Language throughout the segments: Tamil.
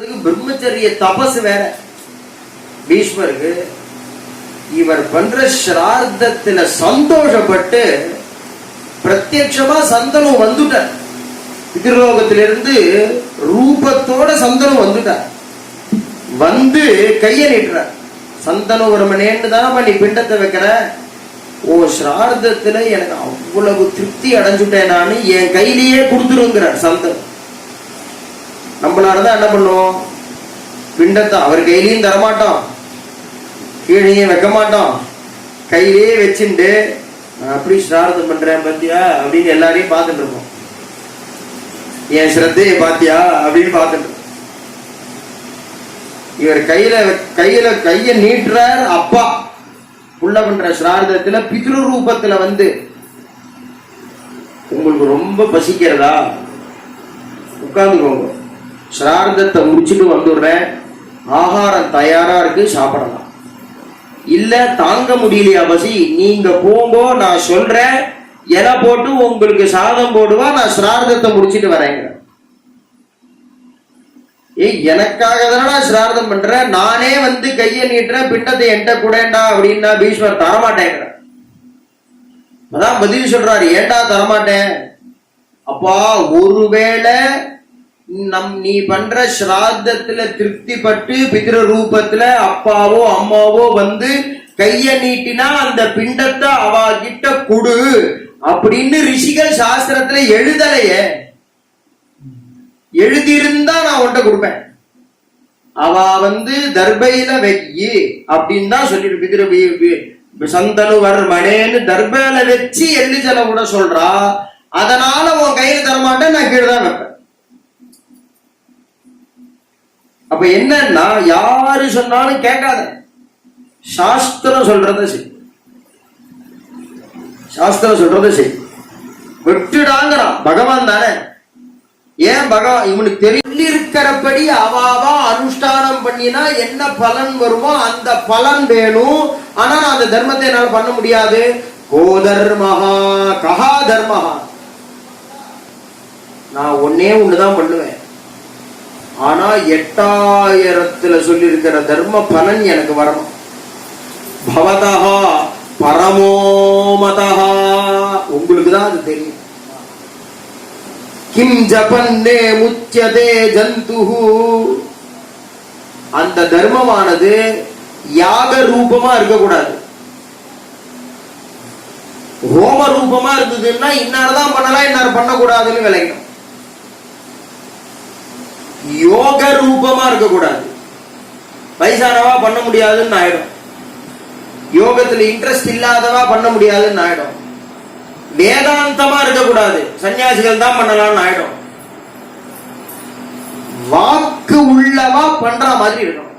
பிரம்மச்சரிய தபசு வேற. பீஷ்மருக்கு இவர் பண்ற ஸ்ரார்த்தத்துல சந்தோஷப்பட்டு பிரத்யட்சமா சந்தனம் வந்துட்டார். பிதிர்லோகத்திலிருந்து ரூபத்தோட சந்தனம் வந்துட்டார். வந்து கைய நீட்டுறார். சந்தனம் ஒரு மணேன்னு தான் நீ பிண்டத்தை வைக்கிற? ஓ ஸ்ரார்த்தத்துல எனக்கு அவ்வளவு திருப்தி அடைஞ்சுட்டேன் நான் என் கையிலேயே கொடுத்துருங்கிறார் சந்தனம். நம்மளாலதான் என்ன பண்ணுவோம்? பிண்டத்தை அவர் கையிலையும் தரமாட்டோம் கீழேயும் வைக்க மாட்டோம் கையிலேயே வச்சுட்டு நான் அப்படி ஸ்ரார்த்தம் பண்றேன் பாத்தியா? அப்படின்னு எல்லாரையும் பார்த்துட்டு இருப்போம். என் ஸ்ரத்தையை பாத்தியா? அப்படின்னு பார்த்துட்டு இவர் கையில கையில கைய நீட்டுறார் அப்பா. புள்ள பண்ற ஸ்ரார்த்தத்துல பித்ரு ரூபத்துல வந்து உங்களுக்கு ரொம்ப பசிக்கிறதா? உட்கார்ந்துக்கோங்க ஸ்ரார்த்தத்தை முடிச்சுட்டு வந்துடுறேன் ஆகாரம் தயாராக இருக்கு சாப்பிடலாம். இல்லை தாங்க முடியலையா பசி? நீங்கள் போங்கோ நான் சொல்கிறேன் இலை போட்டு உங்களுக்கு சாதம் போடுவா நான் ஸ்ரார்த்தத்தை முடிச்சிட்டு வரேங்க. ஏய் எனக்காக தானடா சிரார்த்தம் பண்றேன் நானே வந்து கையை நீட்டுறேன் பிண்டத்தை என்கிட்ட கூடேண்டா அப்படின்னா பீஷ்மர் தரமாட்டேங்கிற. அதான் பதில் சொல்றாரு ஏன்டா தரமாட்டேன்? அப்பா ஒருவேளை நம் நீ பண்ற ஸ்ராத்தத்துல திருப்திப்பட்டு பிதிர ரூபத்துல அப்பாவோ அம்மாவோ வந்து கைய நீட்டினா அந்த பிண்டத்தை அவ கிட்ட கொடு அப்படின்னு ரிஷிகள் சாஸ்திரத்துல எழுதலையே. எழுதியிருந்தா நான் உன்கிட்ட கொடுப்பேன். அவ வந்து தர்பையில வெக்கி அப்படின்னு தான் சொல்லிட்டு பிதிரு வி- வி- மணேன்னு தர்பையில வச்சு எள்ளி கூட சொல்றா. அதனால உன் கையில தரமாட்டேன் நான் கீழே தான் வைப்பேன். அப்ப என்னன்னா யாரு சொன்னாலும் கேட்காத. சாஸ்திரம் சொல்றத சரி. சாஸ்திரம் சொல்றத சரி. விட்டுடாங்கிறான். பகவான் தானே. ஏன் பகவான் இவனுக்கு தெரிஞ்சிருக்கிறபடி அவாவா அனுஷ்டானம் பண்ணினா என்ன பலன் வருமோ அந்த பலன் வேணும். ஆனா நான் அந்த தர்மத்தை என்னால பண்ண முடியாது. கோதர்மஹா கஹா தர்மஹா. நான் ஒன்னே ஒண்ணுதான் பண்ணுவேன். ஆனா எட்டாயிரத்துல சொல்லி இருக்கிற தர்ம பலன் எனக்கு வரணும். பவதா பரமோமதா உங்களுக்கு தான் அது தெரியும். கிம் ஜபன்னே முச்சதே ஜந்து அந்த தர்மமானது யாக ரூபமா இருக்கக்கூடாது. ஹோம ரூபமா இருந்ததுன்னா இன்னார்தான் பண்ணலாம் இன்னார் பண்ணக்கூடாதுன்னு விளையணும் யோக ரூபமா இருக்கக்கூடாது. வயசானவா பண்ண முடியாதுன்னு ஆயிடும் யோகத்துல இன்ட்ரெஸ்ட் இல்லாதவா பண்ண முடியாதுன்னு ஆயிடும் வேதாந்தமா இருக்கக்கூடாது. சன்னியாசிகள் தான் பண்ணலாம்னு ஆயிடும் வாக்கு உள்ளவா பண்ற மாதிரி இருக்கும்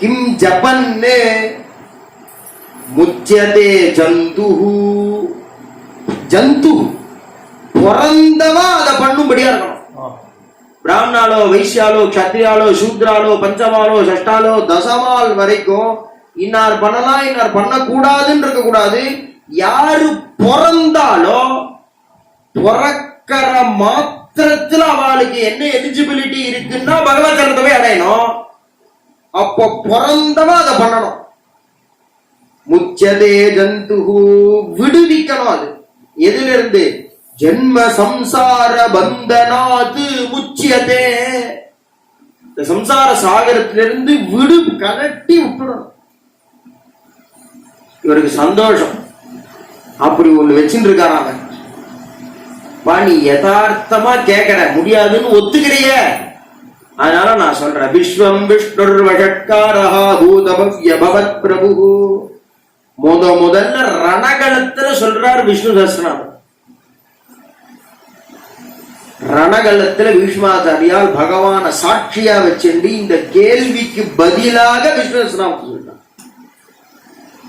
கிம் ஜபன்னு முச்சதே ஜந்து ஜந்து பிறந்தவா அதை பண்ணும்படியா இருக்கணும். பிராமணாலோ வைசியாலோ கத்திரியாலோ சூத்ராலோ பஞ்சமாலோ சஷ்டாலோ தசமால் வரைக்கும் இன்னார் பண்ணலாம் இன்னார் பண்ணக்கூடாதுன்னு இருக்கக்கூடாது. யாரு பிறந்தாலோ பிறக்கிற மாத்திரத்துல அவளுக்கு என்ன எலிஜிபிலிட்டி இருக்குன்னா பகவத் சரணத்தை அடையணும். அப்போ பிறந்தவ அதை பண்ணணும். முச்சதே ஜந்து விடுவிக்கணும் அது. எதிலிருந்து? ஜென்ம சம்சார பந்தனாது முச்சியதே இந்த சம்சார சாகரத்திலிருந்து விடு கலட்டி விட்டுடணும் இவருக்கு சந்தோஷம். அப்படி ஒண்ணு வச்சுட்டு இருக்காராம் அவன் பா நீ யதார்த்தமா கேட்கற முடியாதுன்னு ஒத்துக்கிறிய. அதனால நான் சொல்றேன். விஸ்வம் விஷ்ணு வஷட்காரஹா பூதபவ்ய பவத் பிரபு முத முதல்ல ரணகலத்துல சொல்றார் விஷ்ணு சஹஸ்ரநாமம் ரணகலத்துல பீஷ்மாச்சாரியால் பகவான சாட்சியா வச்சுண்டு இந்த கேள்விக்கு பதிலாக சஹஸ்ரநாமம் சொல்றார்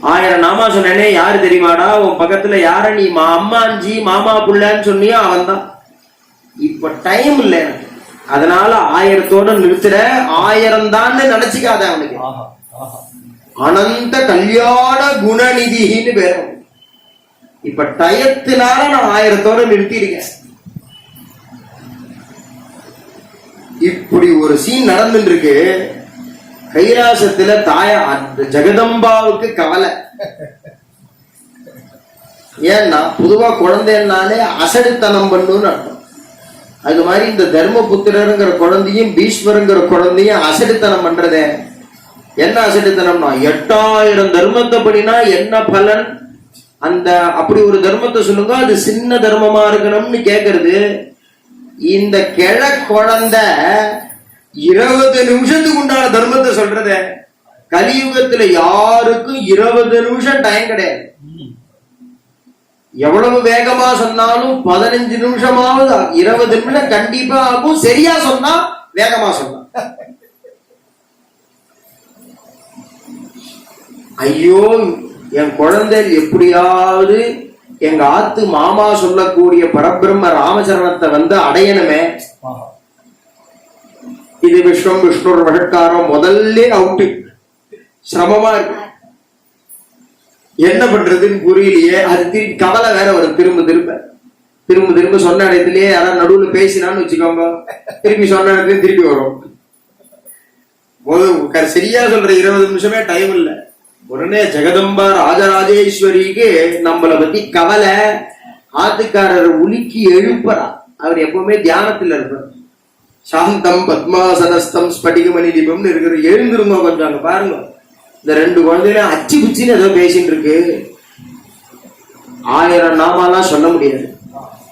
ஆயிரம் நாமா சொன்னேனே யாரு தெரியுமாடா? உன் பக்கத்துல யார நீ மா அம்மாஞ்சி மாமா புள்ளன்னு சொன்னியோ அவன் தான் இப்ப டைம் இல்ல எனக்கு. அதனால ஆயிரத்தோட நிறுத்துற ஆயிரம் தான் நினைச்சுக்காத அவனுக்கு. அனந்த கல்யாண குணநிதின்னு பேர். அவனுக்கு. இப்ப டயத்தினால நான் ஆயிரத்தோட நிறுத்தியிருக்கேன். இப்படி ஒரு சீன் நடந்துட்டு இருக்கு கைலாசத்துல தாய அந்த ஜெகதம்பாவுக்கு கவலை. ஏன்னா பொதுவா குழந்தைன்னாலே அசடுத்தனம் பண்ணுன்னு அர்த்தம். அது மாதிரி இந்த தர்மபுத்திரருங்கிற குழந்தையும் பீஷ்மருங்கிற குழந்தையும் அசடுத்தனம் பண்றதே. என்ன அசடுத்தனம்னா எட்டாயிரம் தர்மத்தை படினா என்ன பலன்? அந்த அப்படி ஒரு தர்மத்தை சொல்லுங்க அது சின்ன தர்மமா இருக்கணும்னு கேக்குறது. இந்த கிழ குழந்தை இருபது நிமிஷத்துக்கு உண்டான தர்மத்தை சொல்றது. கலியுகத்துல யாருக்கும் இருபது நிமிஷம் டைம் கிடையாது. எவ்வளவு வேகமா சொன்னாலும் பதினஞ்சு நிமிஷமாவது இருபது நிமிஷம் கண்டிப்பா ஆகும். சரியா சொன்னா வேகமா சொன்னா. ஐயோ என் குழந்தை எப்படியாவது எங்க ஆத்து மாமா சொல்லக்கூடிய பரபிரம்ம ராமச்சரணத்தை வந்து அடையணுமே. இது விஸ்வம் விஷ்ணு வழக்காரம் முதல்ல அவுட்டு. சிரமமா இருக்கு. என்ன பண்றதுன்னு புரியலையே. அது கவலை வேற வரும். திரும்ப திரும்ப. திரும்ப திரும்ப சொன்ன இடத்துலயே யாராவது நடுவுல பேசினான்னு வச்சுக்கோங்க. திருப்பி சொன்ன இடத்துல திருப்பி வரும். சரியா சொல்ற இருபது நிமிஷமே டைம் இல்ல. உடனே ஜெகதம்பா ராஜராஜேஸ்வரிக்கு நம்மள பத்தி கவலை. ஆத்துக்காரர் உலுக்கி எழுப்புறா. அவர் எப்பவுமே தியானத்துல இருப்பார். சாந்தம் பத்மாசனஸ்தம் ஸ்படிகமணி தீபம்னு இருக்கிற எழுந்திருந்தோம் கொஞ்சம் அங்க பாருங்க. இந்த ரெண்டு குழந்தைகளும் அச்சு குச்சின்னு ஏதோ பேசிட்டு இருக்கு. ஆயிரம் நாமாலாம் சொல்ல முடியாது.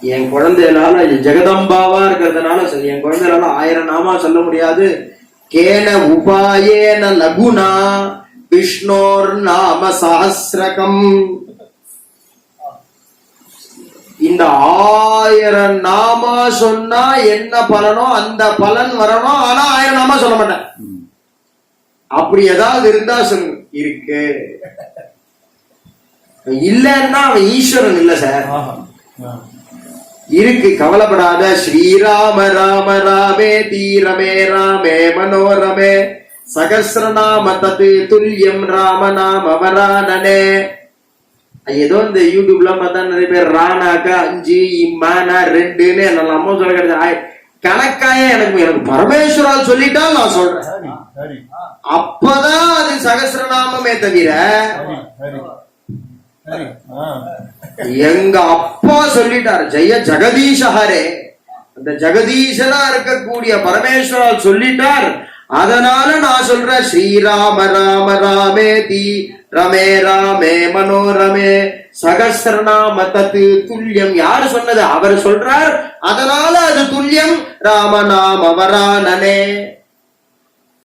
என் குழந்தையனால ஜெகதம்பாவா இருக்கிறதுனால என் குழந்தைனால ஆயிரம் நாமா சொல்ல முடியாது. கேன உபாயேன லகுனா. விஷ்ணோர் நாம சஹசிரகம். இந்த ஆயிரம் நாமா சொன்னா என்ன பலனோ அந்த பலன் வரணும். ஆனா ஆயிரம் நாமா சொல்ல மாட்டேன். அப்படி ஏதாவது இருந்தா சொல்லுங்க இருக்கு. இல்லைன்னா அவன் ஈஸ்வரன் இல்ல சார். இருக்கு. கவலைப்படாத. ஸ்ரீராம ராம ராமே தீரமே ராமே மனோரமே. சகசிரநாம தது துல்லியம் ராம நாம வரானனே ஏதோ இந்த யூடியூப்ல பார்த்தா நிறைய பேர் ராணாக்கா அஞ்சு இம்மானா ரெண்டுன்னு என்னெல்லாமோ சொல்ல கிடையாது. கணக்காய எனக்கு எனக்கு பரமேஸ்வரால் சொல்லிட்டா நான் சொல்றேன். அப்பதான் அது சகசிரநாமமே தவிர. எங்க அப்பா சொல்லிட்டாரு ஜெய ஜெகதீஷ ஹரே அந்த ஜெகதீஷனா இருக்கக்கூடிய பரமேஸ்வரால் சொல்லிட்டார் அதனால நான் சொல்றேன் ஸ்ரீராம ராம ராமே தி ரமே ராமே மனோரமே சகசிரநாம தத்து துல்லியம். யாரு சொன்னது? அவர் சொல்றார் அதனால அது துல்லியம். ராமநாம வரானனே.